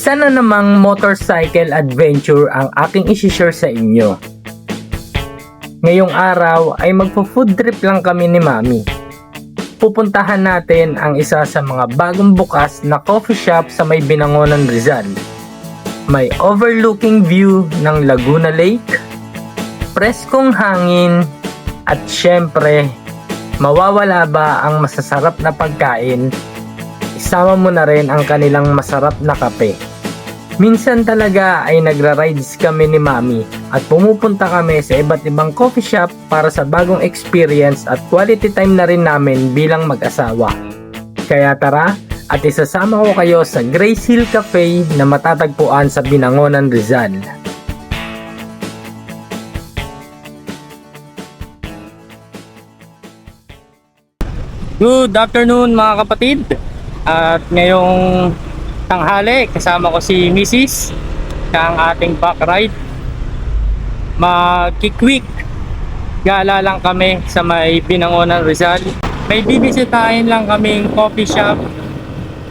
Isa na namang motorcycle adventure ang aking isishare sa inyo. Ngayong araw ay magpo-food trip lang kami ni Mami. Pupuntahan natin ang isa sa mga bagong bukas na coffee shop sa may Binangonan Rizal. May overlooking view ng Laguna Lake, preskong hangin, at syempre, mawawala ba ang masasarap na pagkain isama mo na rin ang kanilang masarap na kape. Minsan talaga ay nagra-rides kami ni Mami at pumupunta kami sa iba't ibang coffee shop para sa bagong experience at quality time na rin namin bilang mag-asawa. Kaya tara at isasama ko kayo sa Grace Hill Cafe na matatagpuan sa Binangonan, Rizal. Good afternoon mga kapatid. At ngayong tanghali, kasama ko si Mrs. Ang ating back ride. Magki-quick gala lang kami sa may Binangonan Rizal. May bibisitahin lang kaming coffee shop.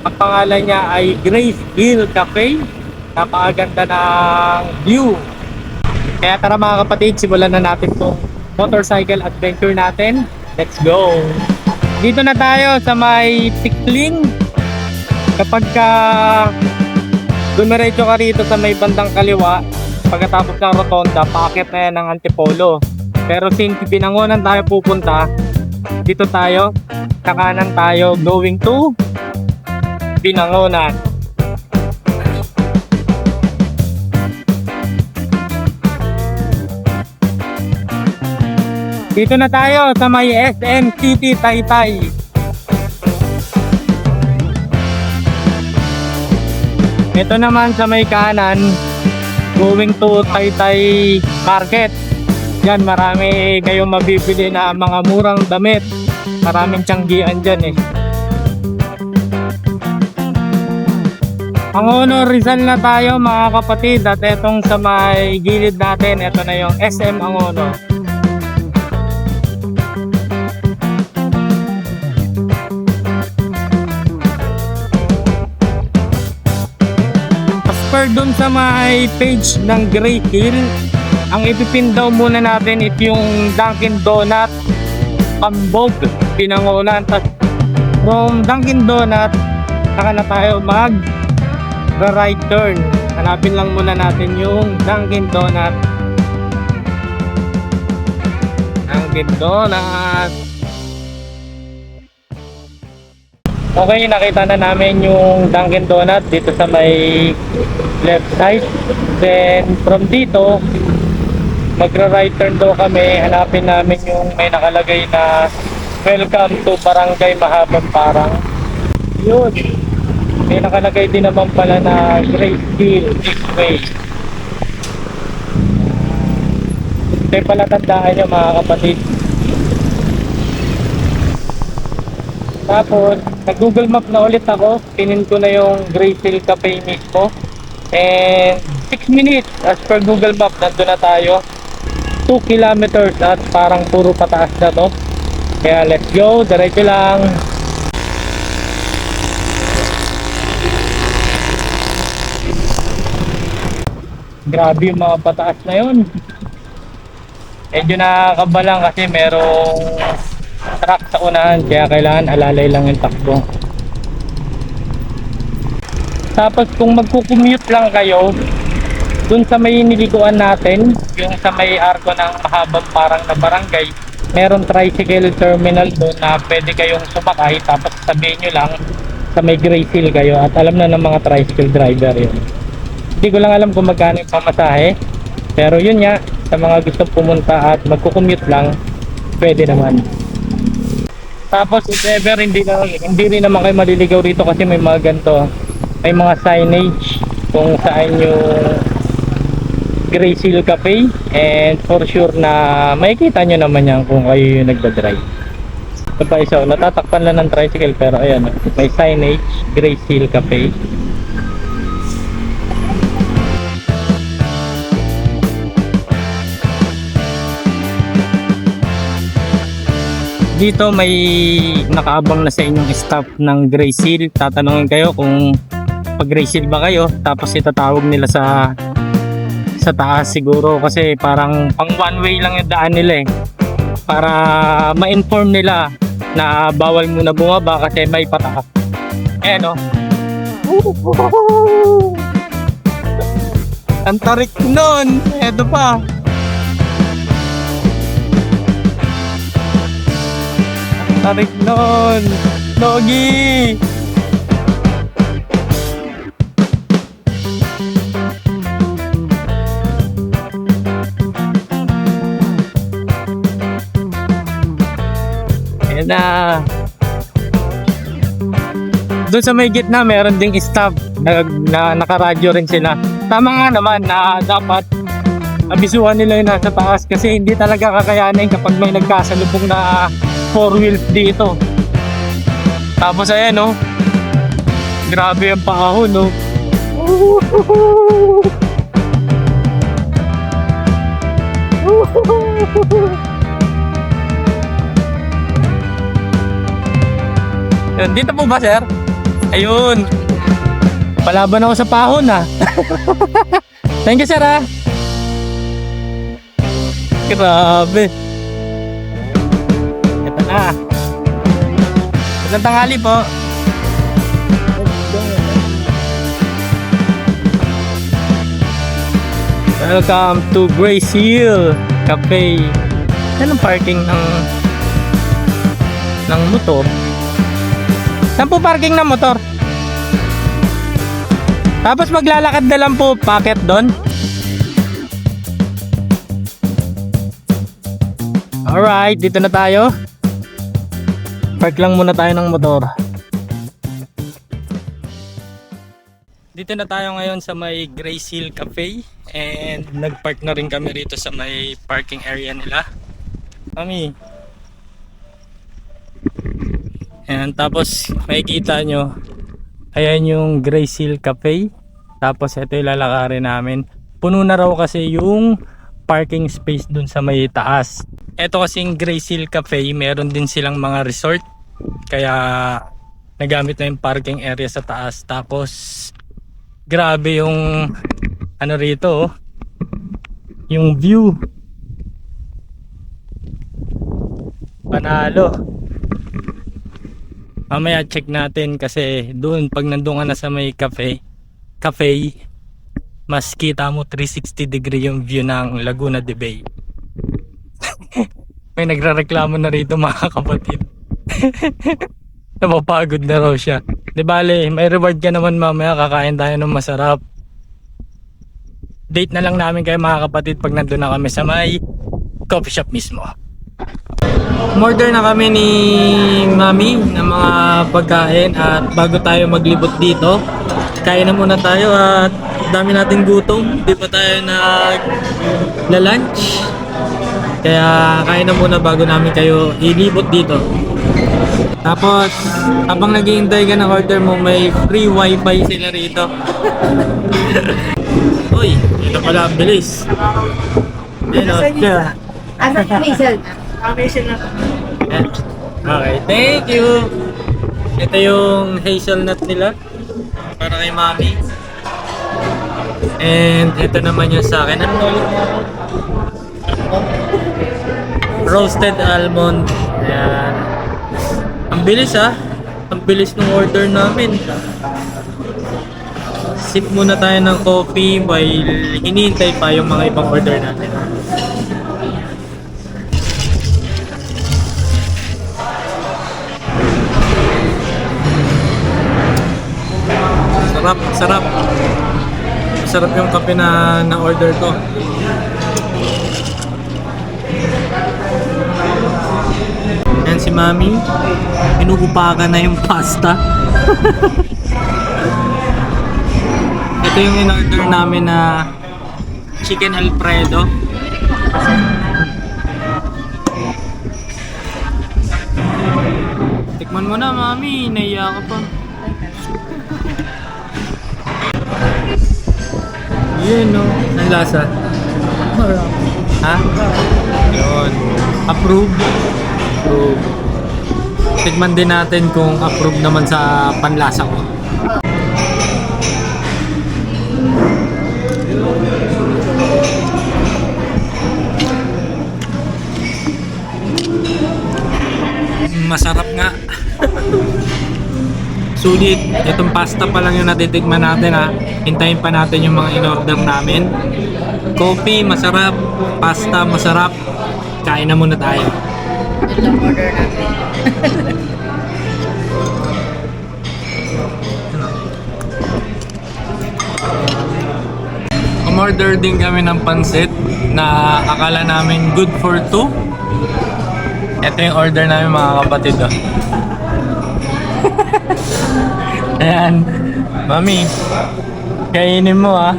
Ang pangalan niya ay Grace Hill Cafe. Napakaganda ng view. Kaya tara mga kapatid, simulan na natin itong motorcycle adventure natin. Let's go! Dito na tayo sa may Tikling. Kapag ka dumiretso ka rito sa may bandang kaliwa, pagkatapos ng rotonda, paakit na yan ng Antipolo. Pero since binangonan tayo pupunta, dito tayo, kakanan tayo going to Binangonan. Dito na tayo sa may SM City Taytay. Ito naman sa may kanan, going to Taytay Market. Yan, marami kayong mabibili na mga murang damit. Maraming tiyanggian dyan eh. Ang Honor Rizal na tayo mga kapatid at etong sa may gilid natin, ito na yung SM Angono. Per dun sa may page ng Grey Hill, ang ipipin daw muna natin it yung Dunkin Donut Pambog Pinangunan. Tapos from Dunkin Donut, saka na tayo mag right turn. Hanapin lang muna natin yung Dunkin Donut. Dunkin Donut. Okay, nakita na namin yung Dunkin Donut dito sa may left side. Then from dito, magra-right turn daw kami. Hanapin namin yung may nakalagay na Welcome to Barangay Mahabang Parang. Yun. May nakalagay din naman pala na Great Hill this way. Yung pala tandaan nyo mga kapatid. Tapos, nag-google map na ulit ako. Pinin ko na yung Hill Cafe mismo. And 6 minutes as per Google Map, nandun na tayo. 2 kilometers at parang puro pataas na to. Kaya let's go, diretso lang. Grabe yung mga pataas na yun. Medyo nakakaba lang kasi merong truck sa unahan kaya kailangan alalay lang yung takbo. Tapos kung magkukommute lang kayo, dun sa may niliguan natin, yung sa may arko ng mahabang parang na barangay, meron tricycle terminal doon na pwede kayong sumakay tapos sabihin nyo lang sa may Grace Hill kayo at alam na ng mga tricycle driver yun. Hindi ko lang alam kung magkano yung pamasahe, pero yun nga, sa mga gusto pumunta at magkukommute lang, pwede naman. Tapos if ever hindi, na, hindi rin naman kayo maliligaw rito kasi may mga ganito, may mga signage kung saan yung Grace Hill Cafe and for sure na makikita nyo naman yan kung kayo yung nagdadrive. Ito pa isa, natatakpan lang ng tricycle pero ayan, may signage, Grace Hill Cafe. Dito may nakaabang na sa inyong staff ng Grace Hill. Tatanungin kayo kung Pag-race ba kayo, tapos itatawag nila sa sa taas siguro kasi parang pang one way lang yung daan nila eh. Para ma-inform nila na bawal muna bumaba kasi may pataas. Eh no? Ang tarik nun! Eto pa! Tarik nun! Logi! Ayan na! Doon sa may gitna, meron ding staff na, na nakaradyo rin sila. Tama nga naman na dapat abisuhan nila yung nasa taas kasi hindi talaga kakayanin kapag may nagkasalubong na four wheels dito. Tapos ayan no, grabe ang paahon no. Yun, Dito po ba sir? Ayun. Palaban ako sa pahon ah. Thank you sir ah. Grabe. Na. Magandang tanghali po. Welcome to Grace Hill Cafe. Yan ang parking ng ng motor. Saan po parking ng motor? Tapos maglalakad na lang po packet doon. Alright, dito na tayo. Park lang muna tayo ng motor. Dito na tayo ngayon sa may Grace Hill Cafe and nagpark na rin kami rito sa may parking area nila. Kami. Ayan, tapos makikita nyo, ayan yung Grace Hill Cafe. Tapos ito yung lalakarin namin. Puno na raw kasi yung parking space dun sa may taas. Ito kasing Grace Hill Cafe, meron din silang mga resort. Kaya nagamit na yung parking area sa taas. Tapos grabe yung ano rito oh. Yung view. Panalo. Mamaya check natin kasi doon pag nandun ka na sa may cafe, cafe, mas kita mo 360 degree yung view ng Laguna de Bay. may nagrereklamo na rito mga kapatid. Napapagod na raw siya. Di bale, may reward ka naman mamaya kakain tayo ng masarap. Date na lang namin kayo mga kapatid pag nandun na kami sa may coffee shop mismo. Order na kami ni Mami ng mga pagkain at bago tayo maglibot dito, kain na muna tayo at dami nating gutom. Di pa tayo nag na lunch. Kaya kain na muna bago namin kayo ilibot dito. Tapos, habang naghihintay ka ng order mo, may free wifi sila rito. Uy, ito pala ang bilis. Oh, siya. Asa yung hazel? Yan. Okay, thank you. Ito yung hazelnut nila para kay mami. And ito naman yung sa akin. Ano ulit mo? Roasted almond. Ayan. Ang bilis ah. Ang bilis ng order namin. Sip muna tayo ng coffee while hinihintay pa yung mga ibang order natin. Sarap, sarap. Sarap yung kape na na-order ko. Yan si Mami. Inuupakan na yung pasta. Ito yung in-order namin na chicken alfredo. Tikman mo na, Mami. Naiya ka pa. Yun, no? Ang lasa? Ha? Yun. Approve? approve. Tigman din natin kung approve naman sa panlasa ko. Masarap nga. Sulit. Itong pasta pa lang yung natitikman natin ha. Hintayin pa natin yung mga in-order namin. Coffee, masarap. Pasta, masarap. Kain na muna tayo. Yun lang order din kami ng pansit na akala namin good for two. Ito yung order namin mga kapatid. Oh. Ayan. Mami, kainin mo ah.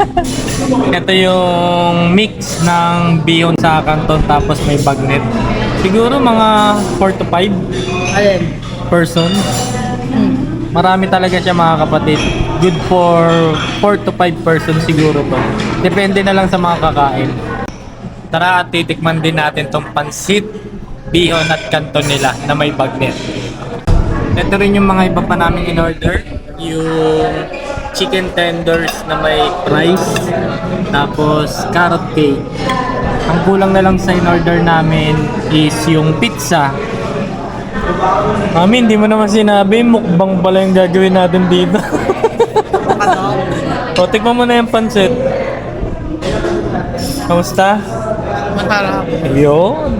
Ito yung mix ng bihon sa kanton tapos may bagnet. Siguro mga 4 to 5 Alin? person. Hmm. Marami talaga siya mga kapatid. Good for 4 to 5 person siguro to. Depende na lang sa mga kakain. Tara at titikman din natin tong pansit, bihon at kanton nila na may bagnet. Ito rin yung mga iba pa namin in order. Yung chicken tenders na may rice, tapos carrot cake. Ang kulang na lang sa in order namin is yung pizza Mami, hindi mo naman sinabi, mukbang pala yung gagawin natin dito. o, tikman mo na yung pansit. Kamusta? Masarap. Yun.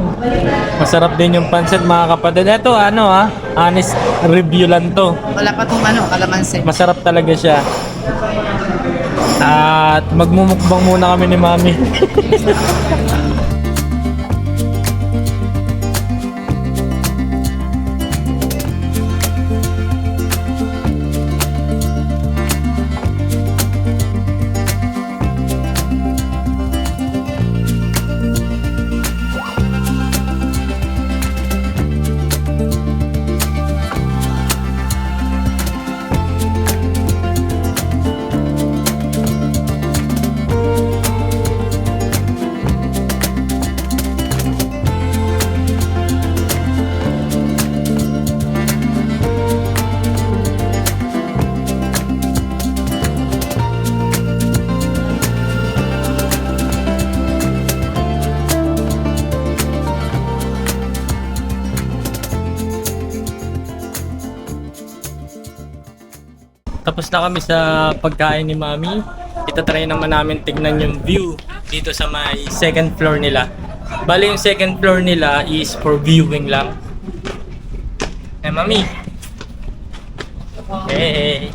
Masarap din yung pansit mga kapatid. Ito ano ah, honest review lang to. Wala pa tong ano, kalamansi. Masarap talaga siya. At magmumukbang muna kami ni Mami. Na kami sa pagkain ni Mami. Itatry naman namin tignan yung view dito sa may second floor nila. Bali yung second floor nila is for viewing lang. Eh Mami. Hey.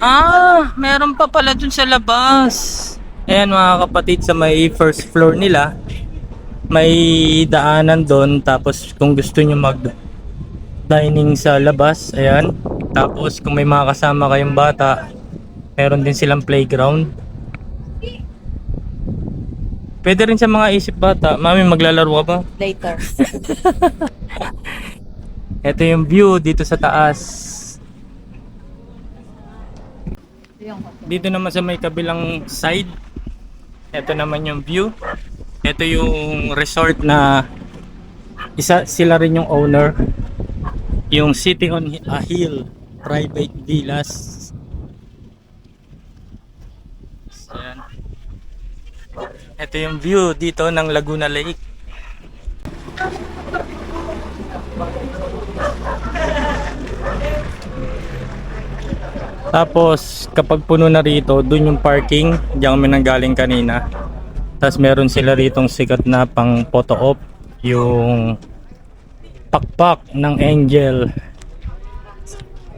Ah, meron pa pala dun sa labas. Ayan mga kapatid sa may first floor nila may daanan doon tapos kung gusto nyo mag dining sa labas ayan. Tapos kung may mga kasama kayong bata meron din silang playground. Pwede rin sa mga isip bata. Mami maglalaro ka ba? Later. ito yung view dito sa taas. Dito naman sa may kabilang side ito naman yung view ito yung resort na isa sila rin yung owner yung City on a Hill private villas Ayan. ito yung view dito ng Laguna Lake Tapos kapag puno na rito, dun yung parking, diyan kami nanggaling kanina. Tapos meron sila ritong sikat na pang photo op, yung pakpak ng angel.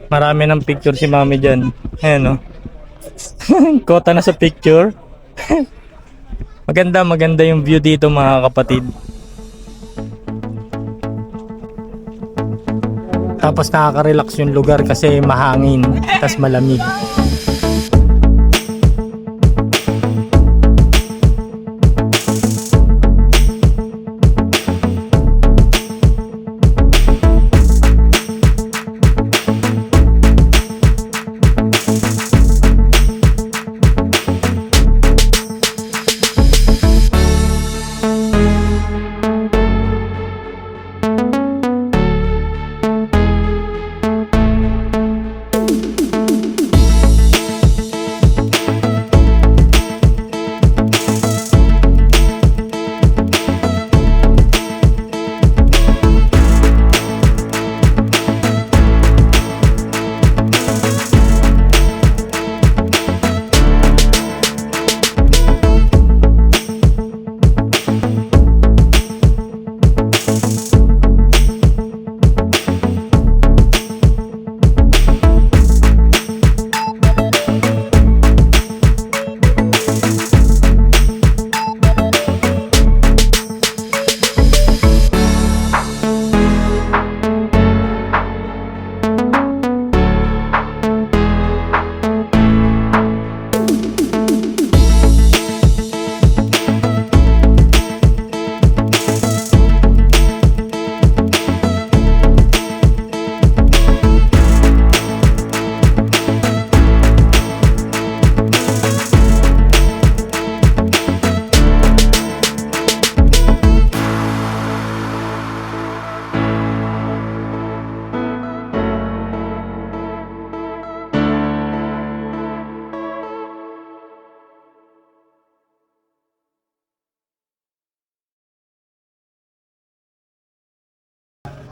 Marami ng picture si mami dyan. Ayan o. Kota na sa picture. maganda, maganda yung view dito mga kapatid. Tapos nakaka-relax yung lugar kasi mahangin, tas malamig.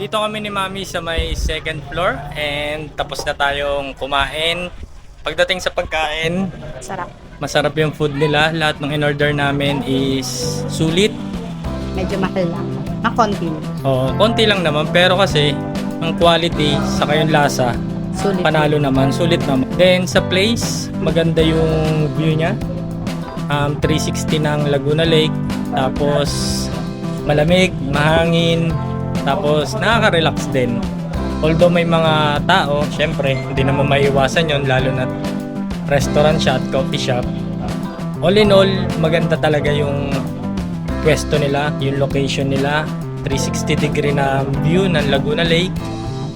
Dito kami ni Mami sa may second floor and tapos na tayong kumain. Pagdating sa pagkain, Sarap. masarap yung food nila. Lahat ng in-order namin is sulit. Medyo mahal lang. Makonti. Oo, konti lang naman pero kasi ang quality saka yung lasa, Sulit. panalo naman, sulit naman. Then sa place, maganda yung view niya. Um, 360 ng Laguna Lake. Tapos malamig, mahangin. Tapos nakaka-relax din. Although may mga tao, syempre, hindi naman maiwasan yon lalo na restaurant siya at coffee shop. All in all, maganda talaga yung pwesto nila, yung location nila, 360 degree na view ng Laguna Lake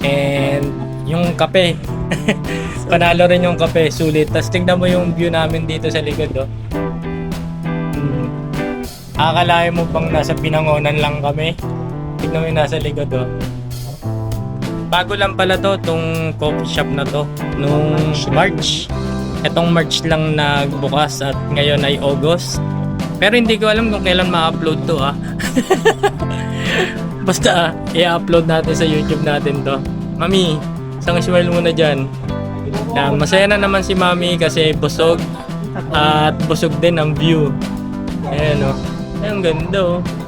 and yung kape. Panalo rin yung kape, sulit. Tapos tingnan mo yung view namin dito sa likod, oh. Hmm. Akalain mo bang nasa Pinangonan lang kami? Tignan mo yung nasa likod, oh. Bago lang pala to, tong coffee shop na to, nung March. Etong March lang nagbukas at ngayon ay August. Pero hindi ko alam kung kailan ma-upload to ah. Basta ah, i-upload natin sa YouTube natin to. Mami, isang smile muna dyan. Yan, masaya na naman si Mami kasi busog at busog din ang view. Ayan o. Ay, ang ganda oh.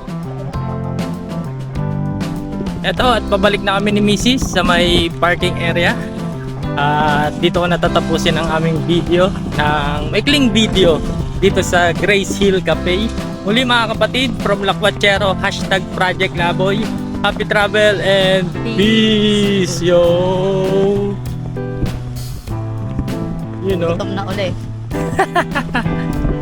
Eto, at pabalik na kami ni Mrs. sa may parking area. At dito ko natatapusin ang aming video ng maikling video dito sa Grace Hill Cafe. Muli mga kapatid, from Lakwachero, hashtag Project Laboy. Happy travel and peace, yo! You know? Gutom na uli.